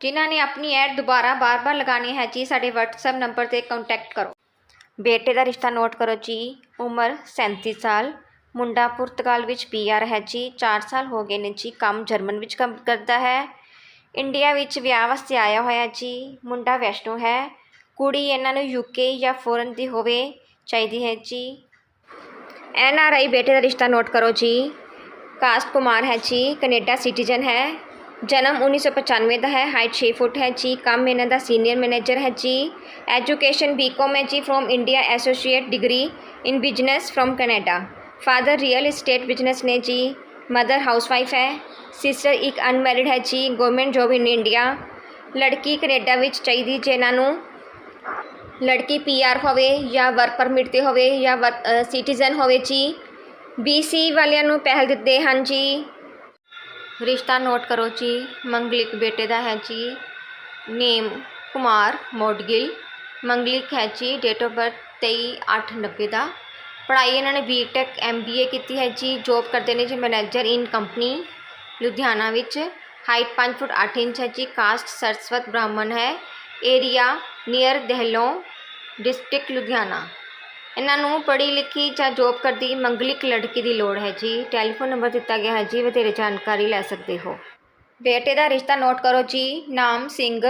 ਜਿਨ੍ਹਾਂ ਨੇ ਆਪਣੀ ਐਡ ਦੁਬਾਰਾ ਬਾਰ-ਬਾਰ ਲਗਾਉਣੀ ਹੈ ਜੀ, ਸਾਡੇ WhatsApp ਨੰਬਰ ਤੇ ਕੰਟੈਕਟ ਕਰੋ। ਬੇਟੇ ਦਾ ਰਿਸ਼ਤਾ ਨੋਟ ਕਰੋ ਜੀ, ਉਮਰ 37 ਸਾਲ, ਮੁੰਡਾ ਪੁਰਤਗਾਲ ਵਿੱਚ ਪੀਆਰ ਹੈ ਜੀ 4 ਸਾਲ ਹੋ ਗਏ ਨੇ ਜੀ, ਕੰਮ ਜਰਮਨ ਵਿੱਚ ਕੰਮ ਕਰਦਾ ਹੈ। ਇੰਡੀਆ ਵਿੱਚ ਵਿਆਹ ਵਾਸਤੇ ਆਇਆ ਹੋਇਆ ਜੀ, ਮੁੰਡਾ ਵੈਸ਼ਨੋ ਹੈ। ਕੁੜੀ ਇਹਨਾਂ ਨੂੰ ਯੂਕੇ ਜਾਂ ਫੋਰਨ ਦੀ ਹੋਵੇ ਚਾਹੀਦੀ ਹੈ ਜੀ। ਐਨ ਆਰ ਆਈ ਬੇਟੇ ਦਾ ਰਿਸ਼ਤਾ ਨੋਟ ਕਰੋ ਜੀ। ਕਾਸਟ ਕੁਮਾਰ ਹੈ ਜੀ, ਕੈਨੇਡਾ ਸਿਟੀਜ਼ਨ ਹੈ। ਜਨਮ 1995 ਦਾ ਹੈ ਹਾਈਟ 6 ਫੁੱਟ ਹੈ ਜੀ। ਕੰਮ ਇਹਨਾਂ ਦਾ ਸੀਨੀਅਰ ਮੈਨੇਜਰ ਹੈ ਜੀ। ਐਜੂਕੇਸ਼ਨ ਬੀਕਾਮ ਹੈ ਜੀ from India associate degree in business from Canada father real estate business ਨੇ ਜੀ। ਮਦਰ ਹਾਊਸਵਾਈਫ ਹੈ। ਸਿਸਟਰ ਇੱਕ ਅਨਮੈਰਿਡ ਹੈ ji. Government job in India ਲੜਕੀ ਕੈਨੇਡਾ ਵਿੱਚ ਚਾਹੀਦੀ ਜੇ ਇਹਨਾਂ ਨੂੰ ਲੜਕੀ ਪੀਆਰ ਹੋਵੇ ਜਾਂ ਵਰਕ ਪਰਮਿਟ ਤੇ ਹੋਵੇ ਜਾਂ ਸਿਟੀਜ਼ਨ ਹੋਵੇ ਜੀ। ਬੀਸੀ ਵਾਲਿਆਂ ਨੂੰ ਪਹਿਲ ਦਿੱਤੇ ਹਨ ਜੀ। ਰਿਸ਼ਤਾ ਨੋਟ ਕਰੋ ਜੀ। ਮੰਗਲਿਕ ਬੇਟੇ ਦਾ ਹੈ ਜੀ। ਨੇਮ ਕੁਮਾਰ ਮੋਡਗਿਲ। ਮੰਗਲਿਕ ਹੈ ਜੀ ਡੇਟ ਆਫ ਬਰਥ 23/8/90 ਦਾ। ਪੜ੍ਹਾਈ ਇਹਨਾਂ ਨੇ ਬੀਟੈਕ ਐਮਬੀਏ ਕੀਤੀ ਹੈ ਜੀ। ਜੋਬ ਕਰਦੇ ਨੇ ਜੀ ਮੈਨੇਜਰ ਇਨ ਕੰਪਨੀ ਲੁਧਿਆਣਾ ਵਿੱਚ। ਹਾਈਟ 5 ਫੁੱਟ 8 ਇੰਚ ਹੈ ਜੀ। ਕਾਸਟ ਸਰਸਵਤ ਬ੍ਰਾਹਮਣ ਹੈ। Area near Dehlon district Ludhiana. ਇਹਨਾਂ ਨੂੰ ਪੜ੍ਹੀ ਲਿਖੀ ਜਾਂ ਜੋਬ ਕਰਦੀ ਮੰਗਲਿਕ ਲੜਕੀ ਦੀ ਲੋੜ ਹੈ ਜੀ। ਟੈਲੀਫੋਨ ਨੰਬਰ ਦਿੱਤਾ ਗਿਆ ਹੈ ਜੀ, ਵਧੇਰੇ ਜਾਣਕਾਰੀ ਲੈ ਸਕਦੇ ਹੋ। ਬੇਟੇ ਦਾ ਰਿਸ਼ਤਾ ਨੋਟ ਕਰੋ ਜੀ, ਨਾਮ ਸਿੰਘ,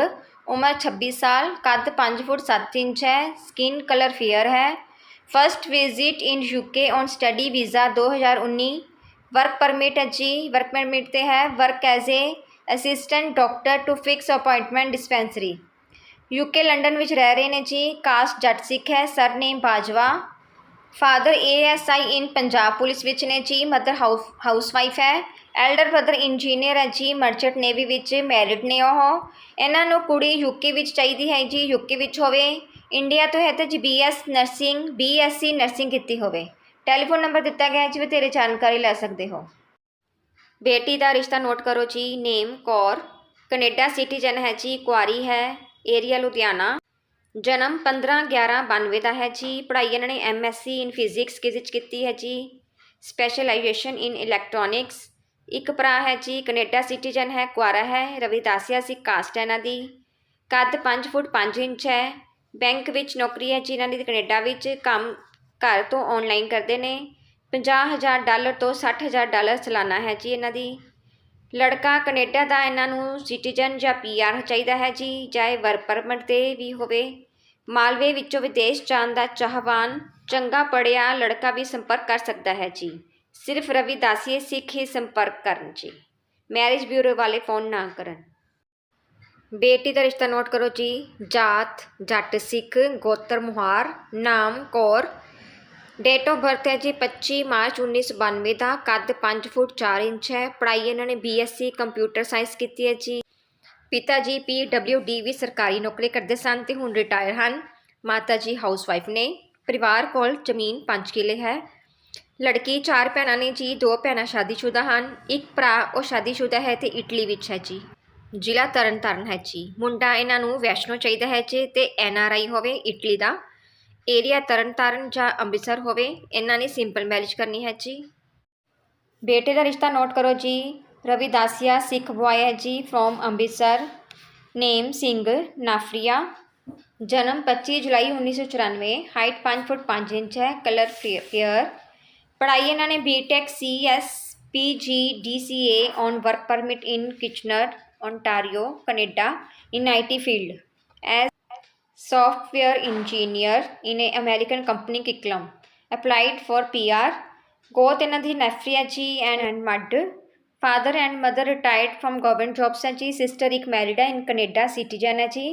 ਉਮਰ 26 ਸਾਲ, ਕੱਦ 5 ਫੁੱਟ 7 ਇੰਚ ਹੈ ਸਕਿਨ ਕਲਰ ਫੇਅਰ ਹੈ। First visit in UK on study visa 2019 work permit ਹੈ ਜੀ ਵਰਕ ਪਰਮਿਟ ਤੇ ਹੈ। Work as a assistant doctor to fix appointment dispensary UK London ਵਿੱਚ ਰਹਿ ਰਹੇ ਨੇ ਜੀ। ਕਾਸਟ ਜੱਟ ਸਿੱਖ ਹੈ, surname Bajwa. Father ASI in Punjab police ਵਿੱਚ ਨੇ ਜੀ। ਮਦਰ ਹਾਊਸ ਹਾਊਸਵਾਈਫ ਹੈ। ਐਲਡਰ ਬ੍ਰਦਰ ਇੰਜੀਨੀਅਰ ਹੈ ਜੀ। ਮਰਚੈਂਟ ਨੇਵੀ ਵਿੱਚ ਮੈਰਿਡ ਨੇ ਉਹ। ਇਹਨਾਂ ਨੂੰ ਕੁੜੀ ਯੂਕੇ ਵਿੱਚ ਚਾਹੀਦੀ ਹੈ ਜੀ। ਯੂਕੇ ਵਿੱਚ ਹੋਵੇ। ਇੰਡੀਆ ਤੋਂ ਹੈ ਤੇ ਜੀ ਬੀਐਸ ਨਰਸਿੰਗ ਬੀਐਸਸੀ ਨਰਸਿੰਗ ਕੀਤੀ ਹੋਵੇ। ਟੈਲੀਫੋਨ ਨੰਬਰ ਦਿੱਤਾ ਗਿਆ ਹੈ ਜੀ। ਬਥੇਰੇ ਜਾਣਕਾਰੀ ਲੈ ਸਕਦੇ ਹੋ। ਬੇਟੀ ਦਾ ਰਿਸ਼ਤਾ ਨੋਟ ਕਰੋ ਜੀ। ਨੇਮ ਕੌਰ। ਕੈਨੇਡਾ ਸਿਟੀਜ਼ਨ ਹੈ ਜੀ। ਕੁਆਰੀ ਹੈ। ਏਰੀਆ ਲੁਧਿਆਣਾ। ਜਨਮ 15/11/92 ਦਾ ਹੈ ਜੀ। ਪੜ੍ਹਾਈ ਇਹਨਾਂ ਨੇ ਐਮਐਸਸੀ ਇਨ ਫਿਜ਼ਿਕਸ ਵਿੱਚ ਕੀਤੀ ਹੈ ਜੀ। ਸਪੈਸ਼ਲਾਈਜੇਸ਼ਨ ਇਨ ਇਲੈਕਟ੍ਰੋਨਿਕਸ ਇੱਕ ਭਰਾ ਹੈ ਜੀ ਕੈਨੇਡਾ ਸਿਟੀਜ਼ਨ ਹੈ, ਕੁਆਰਾ ਹੈ, ਰਵਿਦਾਸੀਆ ਸੀ ਕਾਸਟ ਹੈ ਇਹਨਾਂ ਦੀ। ਕੱਦ 5 ਫੁੱਟ 5 ਇੰਚ ਹੈ। ਬੈਂਕ ਵਿੱਚ ਨੌਕਰੀ ਹੈ ਜੀ ਇਹਨਾਂ ਦੀ ਕੈਨੇਡਾ ਵਿੱਚ। ਕੰਮ ਘਰ ਤੋਂ ਆਨਲਾਈਨ ਕਰਦੇ ਨੇ। 50000 ਡਾਲਰ ਤੋਂ 60000 ਡਾਲਰ ਸਾਲਾਨਾ ਹੈ ਜੀ ਇਹਨਾਂ ਦੀ। ਲੜਕਾ ਕੈਨੇਡਾ ਦਾ, ਇਹਨਾਂ ਨੂੰ ਸਿਟੀਜ਼ਨ ਜਾਂ ਪੀਆਰ ਚਾਹੀਦਾ ਹੈ ਜੀ, ਚਾਹੇ ਵਰਕ ਪਰਮਿਟ ਤੇ ਵੀ ਹੋਵੇ। ਮਾਲਵੇ ਵਿੱਚੋਂ ਵਿਦੇਸ਼ ਜਾਣ ਦਾ ਚਾਹਵਾਨ ਚੰਗਾ ਪੜਿਆ ਲੜਕਾ ਵੀ ਸੰਪਰਕ ਕਰ ਸਕਦਾ ਹੈ ਜੀ। ਸਿਰਫ ਰਵਿਦਾਸੀਏ ਸਿੱਖ ਹੀ ਸੰਪਰਕ ਕਰਨ ਜੀ। ਮੈਰਿਜ ਬਿਊਰੋ ਵਾਲੇ ਫੋਨ ਨਾ ਕਰਨ। ਬੇਟੀ ਦਾ ਰਿਸ਼ਤਾ ਨੋਟ ਕਰੋ ਜੀ। ਜਾਤ, ਜੱਟ, ਸਿੱਖ, ਗੋਤਰ, ਮੁਹਾਰ, ਨਾਮ, ਕੌਰ ਡੇਟ ਆਫ ਬਰਥ ਹੈ ਜੀ 25 ਮਾਰਚ 1992 ਦਾ, ਕੱਦ 5 ਫੁੱਟ 4 ਇੰਚ ਹੈ, ਪੜ੍ਹਾਈ ਇਹਨਾਂ ਨੇ ਬੀਐਸਸੀ ਕੰਪਿਊਟਰ ਸਾਇੰਸ ਕੀਤੀ ਹੈ ਜੀ। ਪਿਤਾ ਜੀ ਪੀਡਬਲਯੂਡੀ ਵੀ ਸਰਕਾਰੀ ਨੌਕਰੀ ਕਰਦੇ ਸਨ ਤੇ ਹੁਣ ਰਿਟਾਇਰ ਹਨ। ਮਾਤਾ ਜੀ ਹਾਊਸਵਾਈਫ ਨੇ। ਪਰਿਵਾਰ ਕੋਲ ਜ਼ਮੀਨ 5 ਕਿੱਲੇ ਹੈ। ਲੜਕੀ ਚਾਰ ਭੈਣਾਂ ਨੇ ਜੀ, ਦੋ ਭੈਣਾਂ ਸ਼ਾਦੀशुदा ਹਨ, ਇੱਕ ਭਰਾ ਉਹ ਸ਼ਾਦੀशुदा ਹੈ ਤੇ ਇਟਲੀ ਵਿੱਚ ਹੈ ਜੀ। ਜ਼ਿਲ੍ਹਾ ਤਰਨਤਾਰਨ ਹੈ ਜੀ। ਮੁੰਡਾ ਇਹਨਾਂ ਨੂੰ ਵੈਸ਼ਨੋ ਚਾਹੀਦਾ ਹੈ ਜੀ ਤੇ ਐਨਆਰਆਈ ਹੋਵੇ, ਇਟਲੀ ਦਾ। ਏਰੀਆ ਤਰਨਤਾਰਨ ਜਾਂ ਅੰਮ੍ਰਿਤਸਰ ਹੋਵੇ, ਇਹਨਾਂ ਨੇ ਸਿੰਪਲ ਮੈਰਿਜ ਕਰਨੀ ਹੈ ਜੀ। ਬੇਟੇ ਦਾ ਰਿਸ਼ਤਾ ਨੋਟ ਕਰੋ ਜੀ। ਰਵਿਦਾਸੀਆ ਸਿੱਖ ਬੁਆਏ ਹੈ ਜੀ ਫਰੋਮ ਅੰਮ੍ਰਿਤਸਰ। ਨੇਮ ਸਿੰਘ, ਨਾਫਰੀਆ। ਜਨਮ 25 ਜੁਲਾਈ 1994 ਹਾਈਟ 5 ਫੁੱਟ 5 ਇੰਚ ਹੈ ਕਲਰ ਫੇਅਰ ਪੜ੍ਹਾਈ ਇਹਨਾਂ ਨੇ B Tech CS PG DCA on work permit in Kitchener ontario, canada, in IT field as software engineer in a American company Kicklam applied for PR ਗੋਤ ਇਹਨਾਂ ਦੀ Nafria ji and and mud father and mother retired from government jobs ਹੈ ji sister ਇੱਕ married ਹੈ in Canada citizen ਹੈ ਜੀ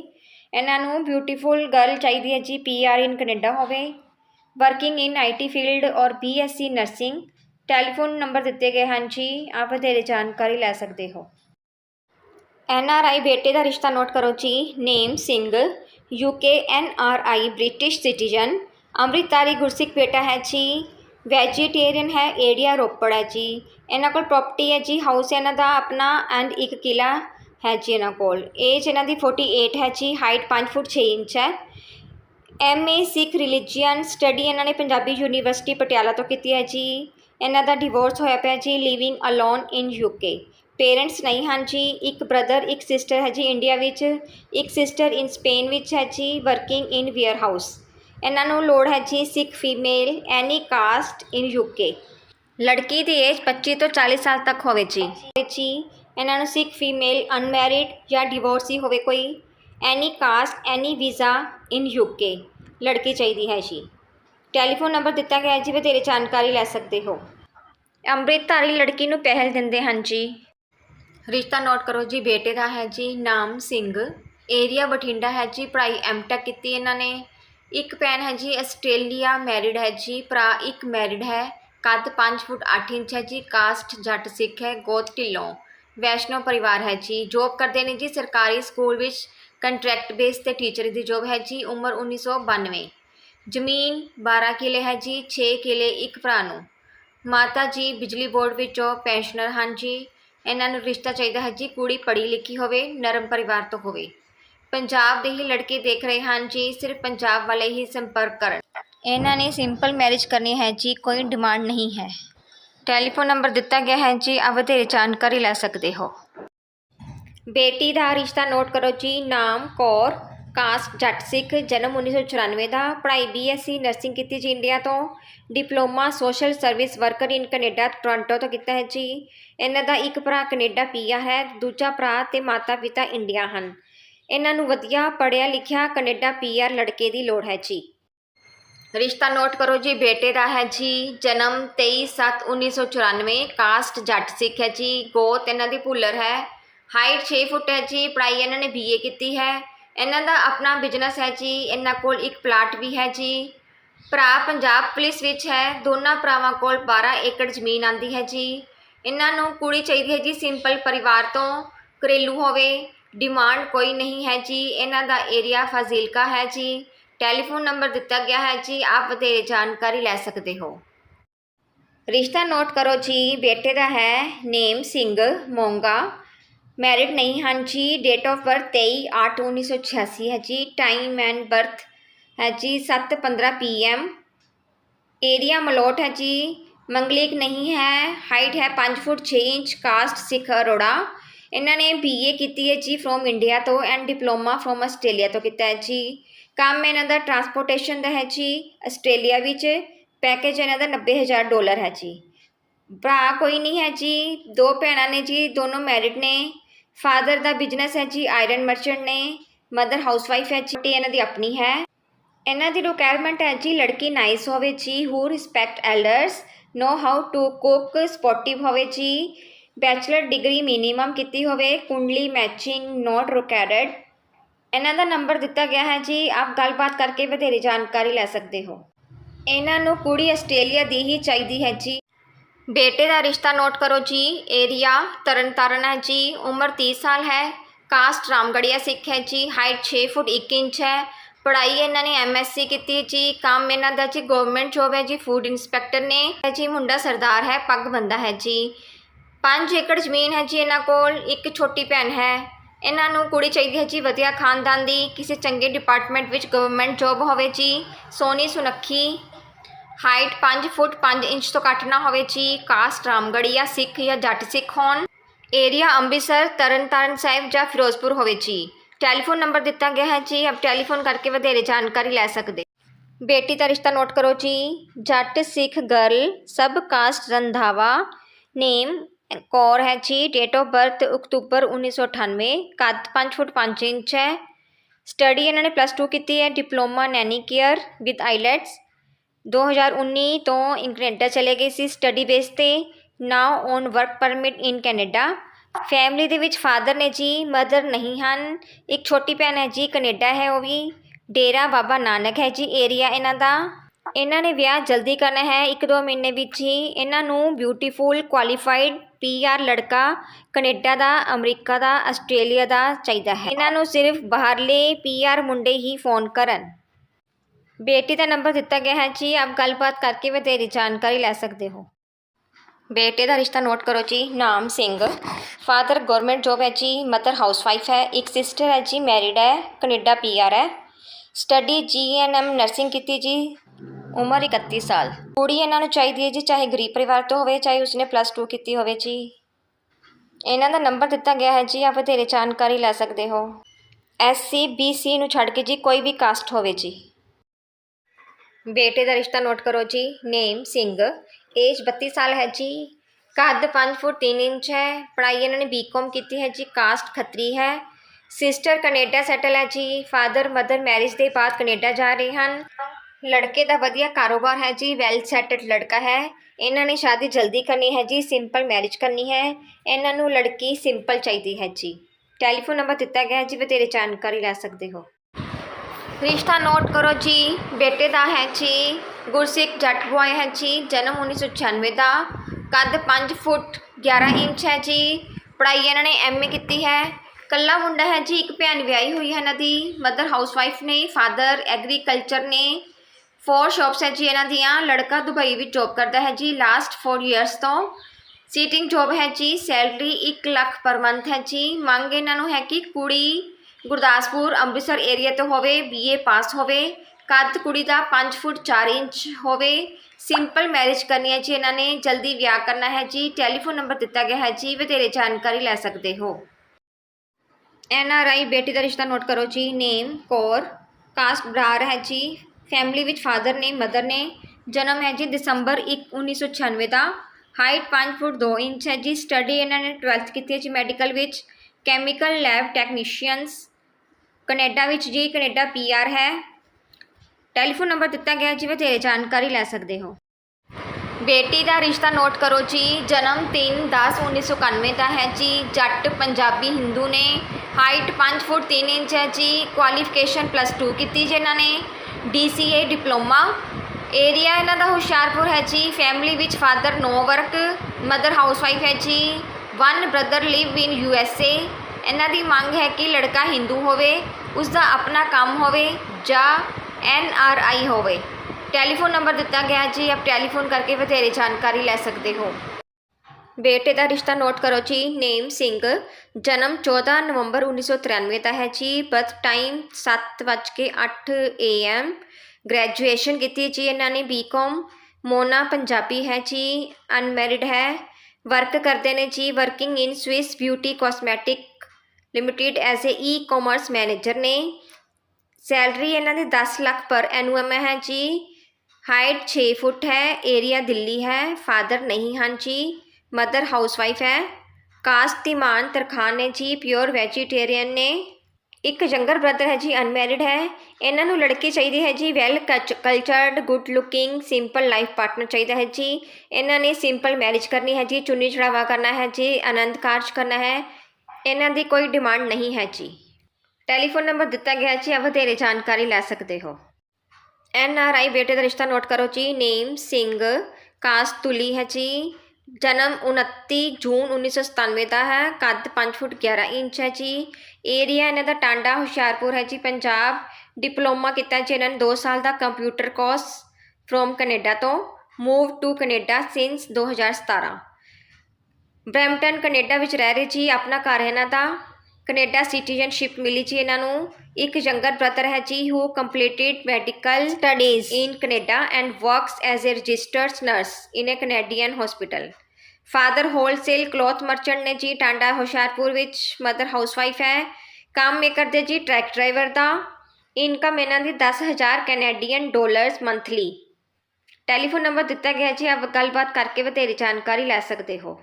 ਇਹਨਾਂ ਨੂੰ ਬਿਊਟੀਫੁਲ ਗਰਲ ਚਾਹੀਦੀ ਹੈ ਜੀ ਪੀਆਰ ਇਨ ਕੈਨੇਡਾ ਹੋਵੇ ਵਰਕਿੰਗ ਇਨ ਆਈਟੀ ਫੀਲਡ ਔਰ ਬੀਐਸਸੀ ਨਰਸਿੰਗ ਟੈਲੀਫੋਨ ਨੰਬਰ ਦਿੱਤੇ ਗਏ ਹਨ ਜੀ ਆਪ ਵਧੇਰੇ ਜਾਣਕਾਰੀ ਲੈ ਸਕਦੇ ਹੋ ਐਨ ਆਰ ਆਈ ਬੇਟੇ ਦਾ ਰਿਸ਼ਤਾ ਨੋਟ ਕਰੋ ji name Singh UK N R I British citizen ਅੰਮ੍ਰਿਤਧਾਰੀ ਗੁਰਸਿੱਖ ਬੇਟਾ ਹੈ ਜੀ। ਵੈਜੀਟੇਰੀਅਨ ਹੈ ਏਰੀਆ ਰੋਪੜ ਹੈ ਜੀ। ਇਹਨਾਂ ਕੋਲ ਪ੍ਰਾਪਰਟੀ ਹੈ ਜੀ। ਹਾਊਸ ਇਹਨਾਂ ਦਾ ਆਪਣਾ ਐਂਡ ਇੱਕ ਕਿਲਾ ਹੈ ਜੀ ਇਹਨਾਂ ਕੋਲ। ਏਜ ਇਹਨਾਂ ਦੀ 48 ਹੈ ਜੀ। ਹਾਈਟ 5 ਫੁੱਟ 6 ਇੰਚ ਹੈ। M A Sikh religion study ਇਹਨਾਂ ਨੇ ਪੰਜਾਬੀ ਯੂਨੀਵਰਸਿਟੀ ਪਟਿਆਲਾ ਤੋਂ ਕੀਤੀ ਹੈ ਜੀ। ਇਹਨਾਂ ਦਾ ਡਿਵੋਰਸ ਹੋਇਆ ਪਿਆ ਜੀ। Living alone in UK parents ਨਹੀਂ ਹਨ ਜੀ, ਇੱਕ ਬ੍ਰਦਰ, ਇੱਕ ਸਿਸਟਰ ਹੈ ਜੀ ਇੰਡੀਆ ਵਿੱਚ, ਇੱਕ ਸਿਸਟਰ ਇਨ ਸਪੇਨ ਵਿੱਚ ਹੈ ਜੀ, ਵਰਕਿੰਗ ਇਨ ਵੇਅਰ ਹਾਊਸ ਇਹਨਾਂ ਨੂੰ ਲੋੜ ਹੈ ਜੀ Sikh, female, any caste in UK ਲੜਕੀ ਦੀ ਏਜ 25 ਤੋਂ 40 ਸਾਲ ਤੱਕ ਹੋਵੇ ਜੀ। ਜੀ, ਇਹਨਾਂ ਨੂੰ ਸਿੱਖ, ਫੀਮੇਲ, ਅਨਮੈਰਿਡ ਜਾਂ ਡਿਵੋਰਸੀ ਹੋਵੇ ਕੋਈ, any caste, any visa in UK ਲੜਕੀ ਚਾਹੀਦੀ ਹੈ ਜੀ। ਟੈਲੀਫੋਨ ਨੰਬਰ ਦਿੱਤਾ ਗਿਆ ਹੈ ਜੀ, ਵਧੇਰੇ ਜਾਣਕਾਰੀ ਲੈ ਸਕਦੇ ਹੋ। ਅੰਮ੍ਰਿਤਧਾਰੀ ਲੜਕੀ ਨੂੰ ਪਹਿਲ ਦਿੰਦੇ ਹਨ ਜੀ। ਰਿਸ਼ਤਾ ਨੋਟ ਕਰੋ ਜੀ, ਬੇਟੇ ਦਾ ਹੈ ਜੀ ਨਾਮ ਸਿੰਘ ਏਰੀਆ ਬਠਿੰਡਾ ਹੈ ਜੀ, ਪੜ੍ਹਾਈ ਐਮਟੈਕ ਕੀਤੀ ਇਹਨਾਂ ਨੇ। ਇੱਕ ਭੈਣ ਹੈ ਜੀ ਆਸਟ੍ਰੇਲੀਆ ਮੈਰਿਡ ਹੈ ਜੀ, ਭਰਾ ਇੱਕ ਮੈਰਿਡ ਹੈ, ਕੱਦ 5 ਫੁੱਟ 8 ਇੰਚ ਹੈ ਜੀ, ਕਾਸਟ ਜੱਟ ਸਿੱਖ ਹੈ, ਗੋਤ ਢਿੱਲੋਂ। ਵੈਸ਼ਨੋ ਪਰਿਵਾਰ ਹੈ ਜੀ ਜੋਬ ਕਰਦੇ ਨੇ ਜੀ ਸਰਕਾਰੀ ਸਕੂਲ ਵਿੱਚ ਕੰਟਰੈਕਟ ਬੇਸ ਤੇ ਟੀਚਰ ਦੀ ਜੋਬ ਹੈ ਜੀ, ਉਮਰ 1992 ਜ਼ਮੀਨ 12 ਕਿਲੇ ਹੈ ਜੀ 6 ਕਿਲੇ ਇੱਕ ਭਰਾ ਨੂੰ। ਮਾਤਾ ਜੀ ਬਿਜਲੀ ਬੋਰਡ ਵਿੱਚੋਂ ਪੈਨਸ਼ਨਰ ਹਨ ਜੀ ਇਹਨਾਂ ਨੂੰ ਰਿਸ਼ਤਾ ਚਾਹੀਦਾ ਹੈ ਜੀ ਕੁੜੀ ਪੜ੍ਹੀ ਲਿਖੀ ਹੋਵੇ, ਨਰਮ ਪਰਿਵਾਰ ਤੋਂ ਹੋਵੇ। ਪੰਜਾਬ ਦੇ ਹੀ ਲੜਕੇ ਦੇਖ ਰਹੇ ਹਨ ਜੀ, ਸਿਰਫ ਪੰਜਾਬ ਵਾਲੇ ਹੀ ਸੰਪਰਕ ਕਰਨ। ਇਹਨਾਂ ਨੇ ਸਿੰਪਲ ਮੈਰਿਜ ਕਰਨੀ ਹੈ ਜੀ, ਕੋਈ ਡਿਮਾਂਡ ਨਹੀਂ ਹੈ। ਟੈਲੀਫੋਨ ਨੰਬਰ ਦਿੱਤਾ ਗਿਆ ਹੈ ਜੀ ਆ ਵਧੇਰੇ ਜਾਣਕਾਰੀ ਲੈ ਸਕਦੇ ਹੋ। ਬੇਟੀ ਦਾ ਰਿਸ਼ਤਾ ਨੋਟ ਕਰੋ ਜੀ, ਨਾਮ ਕੌਰ। ਕਾਸਟ ਜੱਟ ਸਿੱਖ ਜਨਮ 1994 ਦਾ, ਪੜ੍ਹਾਈ ਬੀਐਸਸੀ ਨਰਸਿੰਗ ਕੀਤੀ ਜੀ ਇੰਡੀਆ ਤੋਂ, diploma social service worker in Canada Toronto ਤੋਂ ਕੀਤਾ ਹੈ ਜੀ। ਇਹਨਾਂ ਦਾ ਇੱਕ ਭਰਾ ਕੈਨੇਡਾ ਪੀਆ ਹੈ, ਦੂਜਾ ਭਰਾ ਤੇ ਮਾਤਾ ਪਿਤਾ ਇੰਡੀਆ ਹਨ। ਇਹਨਾਂ ਨੂੰ ਵਧੀਆ ਪੜ੍ਹਿਆ ਲਿਖਿਆ ਕੈਨੇਡਾ ਪੀਆਰ ਲੜਕੇ ਦੀ ਲੋੜ ਹੈ ਜੀ। ਰਿਸ਼ਤਾ ਨੋਟ ਕਰੋ ਜੀ, ਬੇਟੇ ਦਾ ਹੈ ਜੀ, ਜਨਮ 23/7/1994 ਕਾਸਟ ਜੱਟ ਸਿੱਖ ਹੈ ਜੀ, ਗੋਤ ਇਹਨਾਂ ਦੀ ਭੁੱਲਰ ਹੈ। ਹਾਈਟ 6 ਫੁੱਟ ਹੈ ਜੀ, ਪੜ੍ਹਾਈ ਇਹਨਾਂ ਨੇ ਬੀਏ ਕੀਤੀ ਹੈ। ਇਹਨਾਂ ਦਾ ਆਪਣਾ ਬਿਜ਼ਨਸ ਹੈ ਜੀ, ਇਹਨਾਂ ਕੋਲ ਇੱਕ ਪਲਾਟ ਵੀ ਹੈ ਜੀ। ਭਰਾ ਪੰਜਾਬ ਪੁਲਿਸ ਵਿੱਚ ਹੈ, ਦੋਨਾਂ ਭਰਾਵਾਂ ਕੋਲ 12 ਏਕੜ ਜ਼ਮੀਨ ਆਂਦੀ ਹੈ ਜੀ। ਇਹਨਾਂ ਨੂੰ ਕੁੜੀ ਚਾਹੀਦੀ ਹੈ ਜੀ ਸਿੰਪਲ ਪਰਿਵਾਰ ਤੋਂ, ਘਰੇਲੂ ਹੋਵੇ ਡਿਮਾਂਡ ਕੋਈ ਨਹੀਂ ਹੈ ਜੀ। ਇਹਨਾਂ ਦਾ ਏਰੀਆ ਫਾਜ਼ਿਲਕਾ ਹੈ ਜੀ। ਟੈਲੀਫੋਨ ਨੰਬਰ ਦਿੱਤਾ ਗਿਆ ਹੈ ਜੀ, ਆਪ ਵਧੇਰੇ ਜਾਣਕਾਰੀ ਲੈ ਸਕਦੇ ਹੋ। ਰਿਸ਼ਤਾ ਨੋਟ ਕਰੋ ਜੀ, ਬੇਟੇ ਦਾ ਹੈ, ਨੇਮ ਸਿੰਘ ਮੋਂਗਾ। ਮੈਰਿਡ ਨਹੀਂ ਹਨ ਜੀ। ਡੇਟ ਆਫ ਬਰਥ 23/8/1986 ਹੈ ਜੀ। ਟਾਈਮ ਐਂਡ ਬਰਥ ਹੈ ਜੀ 7:15 ਪੀਐਮ ਏਰੀਆ ਮਲੋਟ ਹੈ ਜੀ। ਮੰਗਲਿਕ ਨਹੀਂ ਹੈ। ਹਾਈਟ ਹੈ 5 foot 6 inch. Caste Sikh Arora. ਇਹਨਾਂ ਨੇ ਬੀਏ ਕੀਤੀ ਹੈ ਜੀ ਫਰੋਮ ਇੰਡੀਆ ਤੋਂ ਐਂਡ ਡਿਪਲੋਮਾ ਫਰੋਮ ਆਸਟ੍ਰੇਲੀਆ ਤੋਂ ਕੀਤਾ ਹੈ ਜੀ। ਕੰਮ ਇਹਨਾਂ ਦਾ ਟਰਾਂਸਪੋਰਟੇਸ਼ਨ ਦਾ ਹੈ ਜੀ ਆਸਟ੍ਰੇਲੀਆ ਵਿੱਚ। ਪੈਕੇਜ ਇਹਨਾਂ ਦਾ 90000 ਡਾਲਰ ਹੈ ਜੀ। ਭਰਾ ਕੋਈ ਨਹੀਂ ਹੈ ਜੀ। ਦੋ ਭੈਣਾਂ ਨੇ ਜੀ। ਦੋਨੋਂ ਮੈਰਿਡ ਨੇ। ਫਾਦਰ ਦਾ ਬਿਜ਼ਨਸ ਹੈ ਜੀ ਆਇਰਨ ਮਰਚੈਂਟ ਨੇ ਮਦਰ ਹਾਊਸਵਾਈਫ ਹੈ ਜੀ ਇਹਨਾਂ ਦੀ ਆਪਣੀ ਹੈ। ਇਹਨਾਂ ਦੀ ਰਿਕੁਆਇਰਮੈਂਟ ਹੈ ਜੀ, ਲੜਕੀ ਨਾਈਸ ਹੋਵੇ ਜੀ who respect elders know how to cook sportive ਹੋਵੇ ਜੀ ਬੈਚਲਰ ਡਿਗਰੀ ਮਿਨੀਮਮ ਕੀਤੀ ਹੋਵੇ, ਕੁੰਡਲੀ ਮੈਚਿੰਗ ਨੋਟ ਰਿਕੁਆਇਰਡ ਇਹਨਾਂ ਦਾ ਨੰਬਰ ਦਿੱਤਾ ਗਿਆ ਹੈ ਜੀ, ਆਪ ਗੱਲਬਾਤ ਕਰਕੇ ਵਧੇਰੇ ਜਾਣਕਾਰੀ ਲੈ ਸਕਦੇ ਹੋ। ਇਹਨਾਂ ਨੂੰ ਕੁੜੀ ਆਸਟ੍ਰੇਲੀਆ ਦੀ ਹੀ ਚਾਹੀਦੀ ਹੈ ਜੀ। ਬੇਟੇ ਦਾ ਰਿਸ਼ਤਾ ਨੋਟ ਕਰੋ ਜੀ, ਏਰੀਆ ਤਰਨਤਾਰਨ ਹੈ ਜੀ, ਉਮਰ 30 ਸਾਲ ਹੈ, ਕਾਸਟ ਰਾਮਗੜੀਆ ਸਿੱਖ ਹੈ ਜੀ, ਹਾਈਟ 6 ਫੁੱਟ 1 ਇੰਚ ਹੈ, ਪੜ੍ਹਾਈ ਇਹਨਾਂ ਨੇ ਐਮਐਸਸੀ ਕੀਤੀ ਹੈ ਜੀ, ਕੰਮ ਇਹਨਾਂ ਦਾ ਜੀ ਗਵਰਨਮੈਂਟ ਜੋਬ ਹੈ ਜੀ, ਫੂਡ ਇੰਸਪੈਕਟਰ ਨੇ ਹੈ ਜੀ ਮੁੰਡਾ ਸਰਦਾਰ ਹੈ, ਪੱਗ ਬੰਦਾ ਹੈ ਜੀ 5 ਏਕੜ ਜ਼ਮੀਨ ਹੈ ਜੀ ਇਹਨਾਂ ਕੋਲ, ਇੱਕ ਛੋਟੀ ਭੈਣ ਹੈ, ਇਹਨਾਂ ਨੂੰ ਕੁੜੀ ਚਾਹੀਦੀ ਹੈ ਜੀ ਵਧੀਆ ਖਾਨਦਾਨ ਦੀ, ਕਿਸੇ ਚੰਗੇ ਡਿਪਾਰਟਮੈਂਟ ਵਿੱਚ ਗਵਰਨਮੈਂਟ ਜੋਬ ਹੋਵੇ ਜੀ ਸੋਨੀ ਸੁਨੱਖੀ ਹਾਈਟ 5 ਫੁੱਟ 5 ਇੰਚ ਤੋਂ ਘੱਟ ਨਾ ਹੋਵੇ ਜੀ। ਕਾਸਟ ਰਾਮਗੜੀਆ ਸਿੱਖ ਜਾਂ ਜੱਟ ਸਿੱਖ ਹੋਣ। ਏਰੀਆ ਅੰਮ੍ਰਿਤਸਰ, ਤਰਨਤਾਰਨ ਸਾਹਿਬ ਜਾਂ ਫਿਰੋਜ਼ਪੁਰ ਹੋਵੇ ਜੀ। ਟੈਲੀਫੋਨ ਨੰਬਰ ਦਿੱਤਾ ਗਿਆ ਹੈ ਜੀ। ਆਪ ਟੈਲੀਫੋਨ ਕਰਕੇ ਵਧੇਰੇ ਜਾਣਕਾਰੀ ਲੈ ਸਕਦੇ। ਬੇਟੀ ਦਾ ਰਿਸ਼ਤਾ ਨੋਟ ਕਰੋ ਜੀ। Jatt Sikh girl, sub caste Randhawa. Name Kaur ਹੈ ਜੀ। ਡੇਟ ਆਫ ਬਰਥ ਅਕਤੂਬਰ 1998 ਕੱਦ 5 ਫੁੱਟ 5 ਇੰਚ ਹੈ। ਸਟੱਡੀ ਇਹਨਾਂ ਨੇ ਪਲੱਸ 2 ਕੀਤੀ ਹੈ। Diploma nanny care with IELTS. 2019 ਤੋਂ ਇਨ ਕੈਨੇਡਾ ਚਲੇ ਗਏ ਸੀ ਸਟੱਡੀ ਬੇਸ ਤੇ now on work permit in Canada. Family ਦੇ ਵਿੱਚ ਫਾਦਰ ਨੇ ਜੀ ਮਦਰ ਨਹੀਂ ਹਨ। ਇੱਕ ਛੋਟੀ ਭੈਣ ਹੈ ਜੀ, ਕੈਨੇਡਾ ਹੈ ਉਹ ਵੀ। ਡੇਰਾ ਬਾਬਾ ਨਾਨਕ ਹੈ ਜੀ ਏਰੀਆ ਇਹਨਾਂ ਦਾ। ਇਹਨਾਂ ਨੇ ਵਿਆਹ ਜਲਦੀ ਕਰਨਾ ਹੈ, ਇੱਕ ਦੋ ਮਹੀਨੇ ਵਿੱਚ ਹੀ। ਇਹਨਾਂ ਨੂੰ ਬਿਊਟੀਫੁਲ ਕੁਆਲੀਫਾਈਡ ਪੀਆਰ ਲੜਕਾ ਕੈਨੇਡਾ ਦਾ, ਅਮਰੀਕਾ ਦਾ, ਆਸਟ੍ਰੇਲੀਆ ਦਾ ਚਾਹੀਦਾ ਹੈ। ਇਹਨਾਂ ਨੂੰ ਸਿਰਫ ਬਾਹਰਲੇ ਪੀਆਰ ਮੁੰਡੇ ਹੀ ਫੋਨ ਕਰਨ। ਬੇਟੀ ਦਾ ਨੰਬਰ ਦਿੱਤਾ ਗਿਆ ਹੈ। ਜੀ, ਆਪ ਗੱਲਬਾਤ ਕਰਕੇ ਵਧੇਰੀ ਜਾਣਕਾਰੀ ਲੈ ਸਕਦੇ ਹੋ। ਬੇਟੇ ਦਾ ਰਿਸ਼ਤਾ ਨੋਟ ਕਰੋ ਜੀ। ਨਾਮ ਸਿੰਘ। ਫਾਦਰ ਗਵਰਨਮੈਂਟ ਜੋਬ ਹੈ ਜੀ। ਮਦਰ ਹਾਊਸਵਾਈਫ ਹੈ। ਇੱਕ ਸਿਸਟਰ ਹੈ ਜੀ। ਮੈਰਿਡ ਹੈ। ਕੈਨੇਡਾ ਪੀਆਰ ਹੈ। ਸਟੱਡੀ ਜੀਐਨਐਮ ਨਰਸਿੰਗ ਕੀਤੀ ਜੀ। ਉਮਰ 31 ਸਾਲ। ਕੁੜੀ ਇਹਨਾਂ ਨੂੰ ਚਾਹੀਦੀ ਹੈ ਜੀ, ਚਾਹੇ ਗਰੀਬ ਪਰਿਵਾਰ ਤੋਂ ਹੋਵੇ, ਚਾਹੇ ਉਸਨੇ ਪਲੱਸ 2 ਕੀਤੀ ਹੋਵੇ ਜੀ। ਇਹਨਾਂ ਦਾ ਨੰਬਰ ਦਿੱਤਾ ਗਿਆ ਹੈ ਜੀ। ਆਪ ਵਧੇਰੇ ਜਾਣਕਾਰੀ ਲੈ ਸਕਦੇ ਹੋ। ਐਸਸੀ ਬੀਸੀ ਨੂੰ ਛੱਡ ਕੇ ਜੀ ਕੋਈ ਵੀ ਕਾਸਟ ਹੋਵੇ ਜੀ। ਬੇਟੇ ਦਾ ਰਿਸ਼ਤਾ ਨੋਟ ਕਰੋ ਜੀ, ਨੇਮ ਸਿੰਘ ਏਜ 32 ਸਾਲ ਹੈ ਜੀ ਕੱਦ 5 ਫੁੱਟ 3 ਇੰਚ ਹੈ, ਪੜ੍ਹਾਈ ਇਹਨਾਂ ਨੇ ਬੀਕਾਮ ਕੀਤੀ ਹੈ ਜੀ ਕਾਸਟ ਖੱਤਰੀ ਹੈ ਸਿਸਟਰ ਕੈਨੇਡਾ ਸੈਟਲ ਹੈ ਜੀ ਫਾਦਰ ਮਦਰ ਮੈਰਿਜ ਦੇ ਬਾਅਦ ਕੈਨੇਡਾ ਜਾ ਰਹੇ ਹਨ, ਲੜਕੇ ਦਾ ਵਧੀਆ ਕਾਰੋਬਾਰ ਹੈ ਜੀ ਵੈਲ ਸੈਟਲਡ ਲੜਕਾ ਹੈ, ਇਹਨਾਂ ਨੇ ਸ਼ਾਦੀ ਜਲਦੀ ਕਰਨੀ ਹੈ ਜੀ ਸਿੰਪਲ ਮੈਰਿਜ ਕਰਨੀ ਹੈ, ਇਹਨਾਂ ਨੂੰ ਲੜਕੀ ਸਿੰਪਲ ਚਾਹੀਦੀ ਹੈ ਜੀ ਟੈਲੀਫੋਨ ਨੰਬਰ ਦਿੱਤਾ ਗਿਆ ਹੈ ਜੀ ਬਤੇਰੇ ਜਾਣਕਾਰੀ ਲੈ ਸਕਦੇ ਹੋ। ਰਿਸ਼ਤਾ ਨੋਟ ਕਰੋ ਜੀ ਬੇਟੇ ਦਾ ਹੈ ਜੀ ਗੁਰਸਿੱਖ ਜੱਟ ਬੁਆਏ ਹੈ ਜੀ ਜਨਮ 1996 ਦਾ ਕੱਦ 5 ਫੁੱਟ 11 ਇੰਚ ਹੈ ਜੀ ਪੜ੍ਹਾਈ ਇਹਨਾਂ ਨੇ ਐਮਏ ਕੀਤੀ ਹੈ ਕੱਲਾ ਮੁੰਡਾ ਹੈ ਜੀ ਇੱਕ ਭੈਣ ਵਿਆਹੀ ਹੋਈ ਹੈ ਇਹਨਾਂ ਦੀ ਮਦਰ ਹਾਊਸਵਾਈਫ ਨੇ ਫਾਦਰ ਐਗਰੀਕਲਚਰ ਨੇ ਫੋਰ ਸ਼ਾਪਸ ਹੈ ਜੀ ਇਹਨਾਂ ਦੀਆਂ ਲੜਕਾ ਦੁਬਈ ਵਿੱਚ ਜੌਬ ਕਰਦਾ ਹੈ ਜੀ ਲਾਸਟ 4 ਇਅਰਸ ਤੋਂ ਸੀਟਿੰਗ ਜੌਬ ਹੈ ਜੀ ਸੈਲਰੀ 1 ਲੱਖ ਪਰ ਮੰਥ ਹੈ ਜੀ ਮੰਗ ਇਹਨਾਂ ਨੂੰ ਹੈ ਕਿ ਕੁੜੀ ਗੁਰਦਾਸਪੁਰ, ਅੰਮ੍ਰਿਤਸਰ ਏਰੀਆ ਤੋਂ ਹੋਵੇ ਬੀਏ ਪਾਸ ਹੋਵੇ, ਕੱਦ ਕੁੜੀ ਦਾ 5 ਫੁੱਟ 4 ਇੰਚ ਹੋਵੇ ਸਿੰਪਲ ਮੈਰਿਜ ਕਰਨੀ ਹੈ ਜੀ ਇਹਨਾਂ ਨੇ, ਜਲਦੀ ਵਿਆਹ ਕਰਨਾ ਹੈ ਜੀ ਟੈਲੀਫੋਨ ਨੰਬਰ ਦਿੱਤਾ ਗਿਆ ਹੈ ਜੀ, ਵਧੇਰੇ ਜਾਣਕਾਰੀ ਲੈ ਸਕਦੇ ਹੋ। ਐਨ ਆਰ ਆਈ ਬੇਟੀ ਦਾ ਰਿਸ਼ਤਾ ਨੋਟ ਕਰੋ ਜੀ ਨੇਮ ਕੌਰ ਕਾਸਟ ਬਰਾਰ ਹੈ ਜੀ ਫੈਮਿਲੀ ਵਿੱਚ ਫਾਦਰ ਨੇ ਮਦਰ ਨੇ, ਜਨਮ ਹੈ ਜੀ ਦਸੰਬਰ 1 1996 ਦਾ ਹਾਈਟ 5 ਫੁੱਟ 2 ਇੰਚ ਹੈ ਜੀ ਸਟੱਡੀ ਇਹਨਾਂ ਨੇ 12th ਕੀਤੀ ਹੈ ਜੀ ਮੈਡੀਕਲ ਵਿੱਚ ਕੈਮੀਕਲ ਲੈਬ ਟੈਕਨੀਸ਼ੀਅਨਸ ਕੈਨੇਡਾ ਵਿੱਚ ਜੀ, ਕੈਨੇਡਾ ਪੀਆਰ ਹੈ। ਟੈਲੀਫੋਨ ਨੰਬਰ ਦਿੱਤਾ ਗਿਆ ਹੈ ਜੀ ਵਧੇਰੇ ਜਾਣਕਾਰੀ ਲੈ ਸਕਦੇ ਹੋ। ਬੇਟੀ ਦਾ ਰਿਸ਼ਤਾ ਨੋਟ ਕਰੋ ਜੀ, ਜਨਮ 3 10 1991 ਦਾ ਹੈ ਜੀ। ਜੱਟ ਪੰਜਾਬੀ ਹਿੰਦੂ ਨੇ ਹਾਈਟ 5 ਫੁੱਟ 3 ਇੰਚ ਹੈ ਜੀ। ਕੁਆਲੀਫਿਕੇਸ਼ਨ ਪਲੱਸ 2 ਕੀਤੀ ਜੀ ਇਹਨਾਂ ਨੇ। DCA diploma. ਏਰੀਆ ਇਹਨਾਂ ਦਾ ਹੁਸ਼ਿਆਰਪੁਰ ਹੈ ਜੀ। ਫੈਮਿਲੀ ਵਿੱਚ father no work mother housewife ਹੈ ਜੀ। One brother live in U S A ਇਹਨਾਂ ਦੀ ਮੰਗ ਹੈ ਕਿ ਲੜਕਾ ਹਿੰਦੂ ਹੋਵੇ ਉਸ ਦਾ ਆਪਣਾ ਕੰਮ ਹੋਵੇ ਜਾਂ ਐਨ ਆਰ ਆਈ ਹੋਵੇ। ਟੈਲੀਫੋਨ ਨੰਬਰ ਦਿੱਤਾ ਗਿਆ ਹੈ ਜੀ, ਆਪ ਟੈਲੀਫੋਨ ਕਰਕੇ ਵਧੇਰੇ ਜਾਣਕਾਰੀ ਲੈ ਸਕਦੇ ਹੋ। ਬੇਟੇ ਦਾ ਰਿਸ਼ਤਾ ਨੋਟ ਕਰੋ ਜੀ, ਨੇਮ ਸਿੰਘ, ਜਨਮ 14 ਨਵੰਬਰ 1993 ਦਾ ਹੈ ਜੀ, ਬਰਥ ਟਾਈਮ 7:08 ਏਐਮ ਗ੍ਰੈਜੂਏਸ਼ਨ ਕੀਤੀ ਹੈ ਜੀ ਇਹਨਾਂ ਨੇ, ਬੀਕਾਮ, ਮੋਨਾ ਪੰਜਾਬੀ ਹੈ ਜੀ, ਅਨਮੈਰਿਡ ਹੈ, ਵਰਕ ਕਰਦੇ ਨੇ ਜੀ, working in Swiss beauty cosmetic limited as a e commerce manager ਨੇ। ਸੈਲਰੀ ਇਹਨਾਂ ਦੀ 10 ਲੱਖ ਪਰ ਐਨੂਅਮ ਹੈ ਜੀ। ਹਾਈਟ 6 ਫੁੱਟ ਹੈ ਏਰੀਆ ਦਿੱਲੀ ਹੈ ਫਾਦਰ ਨਹੀਂ ਹਨ ਜੀ। ਮਦਰ ਹਾਊਸਵਾਈਫ ਹੈ। ਕਾਸਟ ਦੀ ਮਾਨ ਤਰਖਾਨ ਨੇ ਜੀ ਪਿਓਰ ਵੈਜੀਟੇਰੀਅਨ ਨੇ। ਇੱਕ ਯੰਗਰ ਬ੍ਰਦਰ ਹੈ ਜੀ ਅਨਮੈਰਿਡ ਹੈ। ਇਹਨਾਂ ਨੂੰ ਲੜਕੀ ਚਾਹੀਦੀ ਹੈ ਜੀ well cultured good looking simple life partner ਚਾਹੀਦਾ ਹੈ ਜੀ। ਇਹਨਾਂ ਨੇ ਸਿੰਪਲ ਮੈਰਿਜ ਕਰਨੀ ਹੈ ਜੀ, ਚੁੰਨੀ ਚੜਾਵਾ ਕਰਨਾ ਹੈ ਜੀ, ਆਨੰਦ ਕਾਰਜ ਕਰਨਾ ਹੈ। ਇਹਨਾਂ ਦੀ ਕੋਈ ਡਿਮਾਂਡ ਨਹੀਂ ਹੈ ਜੀ। ਟੈਲੀਫੋਨ ਨੰਬਰ ਦਿੱਤਾ ਗਿਆ ਜੀ ਆ ਵਧੇਰੇ ਜਾਣਕਾਰੀ ਲੈ ਸਕਦੇ ਹੋ। ਐਨ ਆਰ ਆਈ ਬੇਟੇ ਦਾ ਰਿਸ਼ਤਾ ਨੋਟ ਕਰੋ ਜੀ, ਨੇਮ ਸਿੰਘ ਕਾਸਟ ਤੁਲੀ ਹੈ ਜੀ। ਜਨਮ 29 ਜੂਨ 1997 ਦਾ ਹੈ, ਕੱਦ 5 ਫੁੱਟ 11 ਇੰਚ ਹੈ ਜੀ। ਏਰੀਆ ਇਹਨਾਂ ਦਾ ਟਾਂਡਾ, ਹੁਸ਼ਿਆਰਪੁਰ ਹੈ ਜੀ, ਪੰਜਾਬ। ਡਿਪਲੋਮਾ ਕੀਤਾ ਜੀ ਇਹਨਾਂ ਨੇ 2 ਸਾਲ ਦਾ ਕੰਪਿਊਟਰ ਕੋਰਸ ਫਰੋਮ ਕੈਨੇਡਾ ਤੋਂ, move to Canada since 2017 Brampton Canada ਵਿੱਚ ਰਹਿ ਰਹੇ ਜੀ ਆਪਣਾ ਘਰ ਹੈ ਇਹਨਾਂ ਦਾ ਕੈਨੇਡਾ ਸਿਟੀਜ਼ਨਸ਼ਿਪ ਮਿਲੀ ਜੀ ਇਹਨਾਂ ਨੂੰ। ਇੱਕ ਯੰਗਰ ਬ੍ਰਦਰ ਹੈ ਜੀ who completed medical studies in Canada and works as uh registered nurse in uh Canadian hospital father wholesale cloth merchant ਨੇ ਜੀ ਟਾਂਡਾ ਹੁਸ਼ਿਆਰਪੁਰ ਵਿੱਚ ਮਦਰ ਹਾਊਸਵਾਈਫ ਹੈ। ਕੰਮ ਇਹ ਕਰਦੇ ਜੀ ਟਰੱਕ ਡਰਾਈਵਰ ਦਾ। ਇਨਕਮ ਇਹਨਾਂ ਦੀ 10000 Canadian dollars monthly. Telephone number ਦਿੱਤਾ ਗਿਆ ਜੀ ਆਪ ਗੱਲਬਾਤ ਕਰਕੇ ਵਧੇਰੇ ਜਾਣਕਾਰੀ ਲੈ ਸਕਦੇ ਹੋ।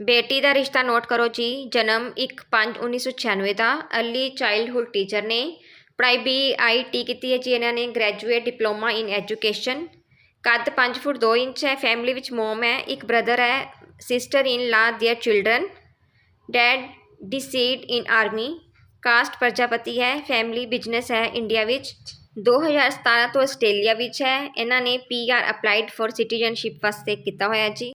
ਬੇਟੀ ਦਾ ਰਿਸ਼ਤਾ ਨੋਟ ਕਰੋ ਜੀ, ਜਨਮ 1/5/1996 ਦਾ ਅਰਲੀ ਚਾਈਲਡਹੁੱਡ ਟੀਚਰ ਨੇ ਪੜ੍ਹਾਈ ਬੀਆਈਟੀ ਕੀਤੀ ਹੈ ਜੀ, ਇਹਨਾਂ ਨੇ ਗ੍ਰੈਜੂਏਟ ਡਿਪਲੋਮਾ ਇਨ ਐਜੂਕੇਸ਼ਨ ਕੱਦ 5 ਫੁੱਟ 2 ਇੰਚ ਹੈ ਫੈਮਿਲੀ ਵਿੱਚ ਮੋਮ ਹੈ, ਇੱਕ ਬ੍ਰਦਰ ਹੈ sister in law their children dad deceased in army caste Prajapati ਹੈ ਫੈਮਿਲੀ ਬਿਜ਼ਨਸ ਹੈ ਇੰਡੀਆ ਵਿੱਚ 2017 ਤੋਂ ਆਸਟ੍ਰੇਲੀਆ ਵਿੱਚ ਹੈ, ਇਹਨਾਂ ਨੇ ਪੀਆਰ ਅਪਲਾਈਡ ਫॉर ਸਿਟੀਜ਼ਨਸ਼ਿਪ ਵਾਸਤੇ ਕੀਤਾ ਹੋਇਆ ਜੀ।